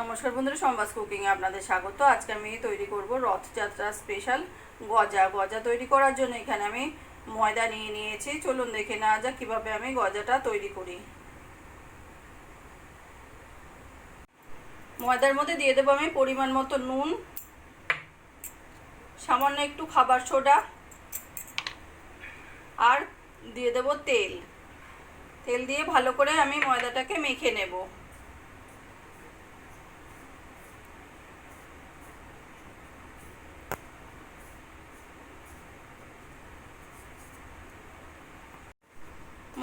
নমস্কার বন্ধুরা, সম্বাস কুকিংয়ে আপনাদের স্বাগত। আজকে আমি তৈরি করব রথযাত্রা স্পেশাল গজা। গজা তৈরি করার জন্য এখানে আমি ময়দা নিয়ে নিয়েছি। চলুন দেখে নেওয়া যাক কীভাবে আমি গজাটা তৈরি করি। ময়দার মধ্যে দিয়ে দেবো আমি পরিমাণ মতো নুন, সামান্য একটু খাবার সোডা, আর দিয়ে দেবো তেল। তেল দিয়ে ভালো করে আমি ময়দাটাকে মেখে নেব।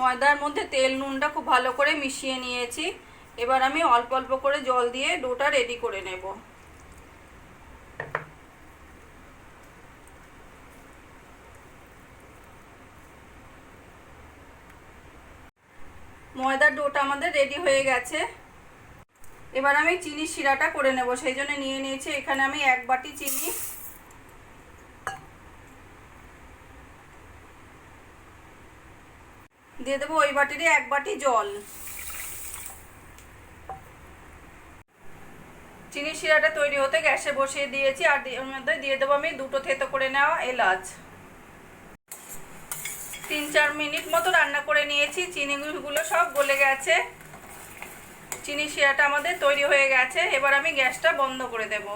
ময়দার মধ্যে তেল নুনটা খুব ভালো করে মিশিয়ে নিয়েছি। এবার আমি অল্প অল্প করে জল দিয়ে ডোটা রেডি করে নেব। ময়দার ডোটা আমাদের রেডি হয়ে গেছে। এবার আমি চিনি শিরাটা করে নেব, সেই জন্য নিয়ে নিয়েছি। এখানে আমি এক বাটি চিনি দিয়ে দেবো ওই বাটিরই এক বাটি জল। চিনি শিরাটা তৈরি হতে গ্যাসে বসিয়ে দিয়েছি, আর মধ্যে দিয়ে দেবো আমি দুটো থেতো করে নেওয়া এলাচ। তিন চার মিনিট মতো রান্না করে নিয়েছি, চিনিগুলো সব গলে গেছে। চিনি শিরাটা আমাদের তৈরি হয়ে গেছে, এবার আমি গ্যাসটা বন্ধ করে দেবো।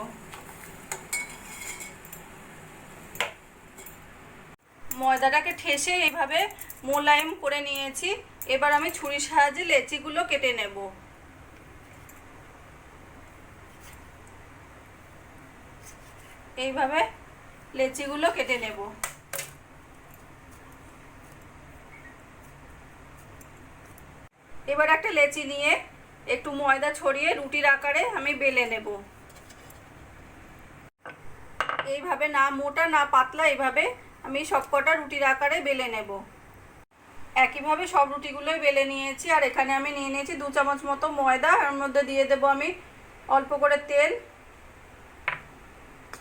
ময়দাটাকে ঠেসে এইভাবে মোলায়েম করে নিয়েছি। এবার আমি ছুরির সাহায্যে লেচিগুলো কেটে নেব। এইভাবে লেচিগুলো কেটে নেব। এবার একটা লেচি নিয়ে একটু ময়দা ছড়িয়ে রুটির আকারে আমি বেলে নেব। এইভাবে না মোটা না পাতলা এইভাবে আমি সবকটা রুটির আকারে বেলে নেব। একইভাবে সব রুটিগুলোই বেলে নিয়েছি, আর এখানে আমি নিয়ে নিয়েছি দু চামচ মতো ময়দা এর মধ্যে দিয়ে দেব আমি অল্প করে তেল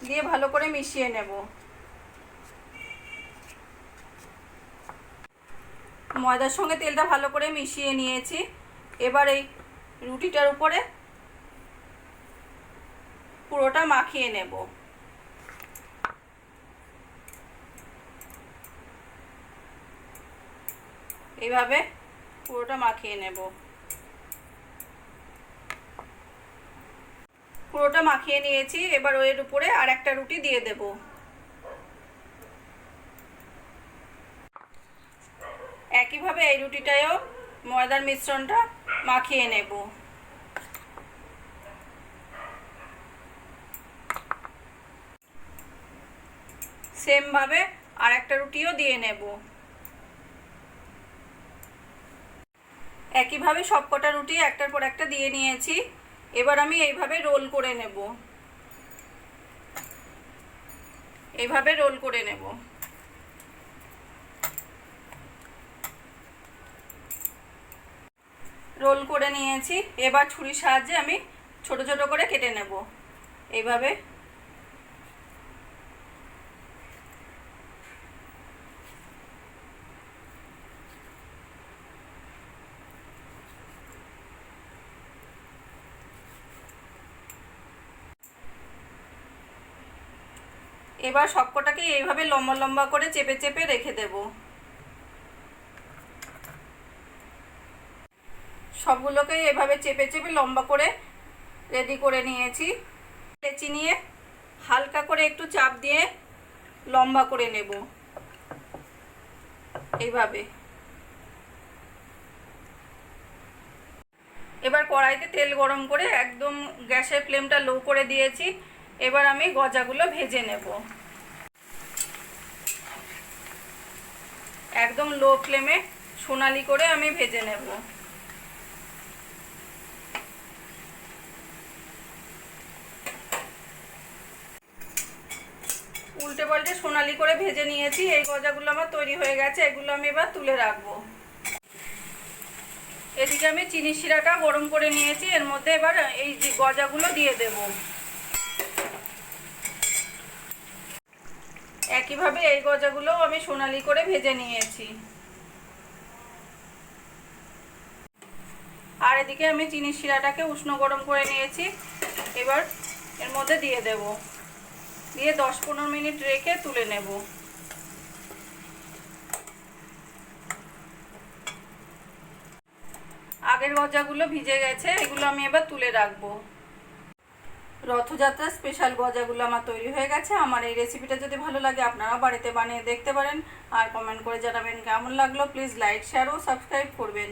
দিয়ে ভালো করে মিশিয়ে নেব। ময়দার সঙ্গে তেলটা ভালো করে মিশিয়ে নিয়েছি। এবার এই রুটিটার উপরে পুরোটা মাখিয়ে নেব। এইভাবে পুরোটা মাখিয়ে নেব। পুরোটা মাখিয়ে নিয়েছি, এবার ওর উপরে আর একটা রুটি দিয়ে দেব। একইভাবে এই রুটিটায়ও ময়দার মিশ্রণটা মাখিয়ে নেব। সেমভাবে আর একটা রুটিও দিয়ে নেব। একইভাবে সবকটা রুটি একটার পর একটা দিয়ে নিয়েছি। এবার আমি এইভাবে রোল করে নেব। এইভাবে রোল করে নেব। রোল করে নিয়েছি। এবার ছুরির সাহায্যে আমি ছোট ছোট করে কেটে নেব। এইভাবে এবার সবকটাকে এইভাবে লম্বা লম্বা করে চেপে চেপে রেখে দেব। সবগুলোকে এভাবে চেপে চেপে লম্বা করে রেডি করে নিয়েছি। লেচি নিয়ে হালকা করে একটু চাপ দিয়ে লম্বা করে নেব। এইভাবে। এবার কড়াইতে তেল গরম করে একদম গ্যাসের ফ্লেমটা লো করে দিয়েছি। এবার আমি গজাগুলো ভেজে নেব। একদম লো ফ্লেমে সোনালি করে আমি ভেজে নেব। উল্টে পাল্টে সোনালি করে ভেজে নিয়েছি, এই গজাগুলো আমার তৈরি হয়ে গেছে, এগুলো আমি এবার তুলে রাখব। এদিকে আমি চিনি শিরাটা গরম করে নিয়েছি, এর মধ্যে এবার এই গজাগুলো দিয়ে দেব। একইভাবে এই গজাগুলো আমি সোনালি করে ভেজে নিয়েছি। আর এদিকে আমি চিনি শিরাটাকে উষ্ণ গরম করে নিয়েছি। এবার এর মধ্যে দিয়ে দেব। দিয়ে দশ পনেরো মিনিট রেখে তুলে নেব। আগের গজাগুলো ভিজে গেছে, এগুলো আমি এবার তুলে রাখব। রথযাত্রা স্পেশাল গজাগুলো আমার তৈরি হয়ে গেছে। আমার এই রেসিপিটা যদি ভালো লাগে আপনারা বাড়িতে বানিয়ে দেখতে পারেন। আর কমেন্ট করে জানাবেন কেমন লাগল। প্লিজ লাইক শেয়ার ও সাবস্ক্রাইব করবেন।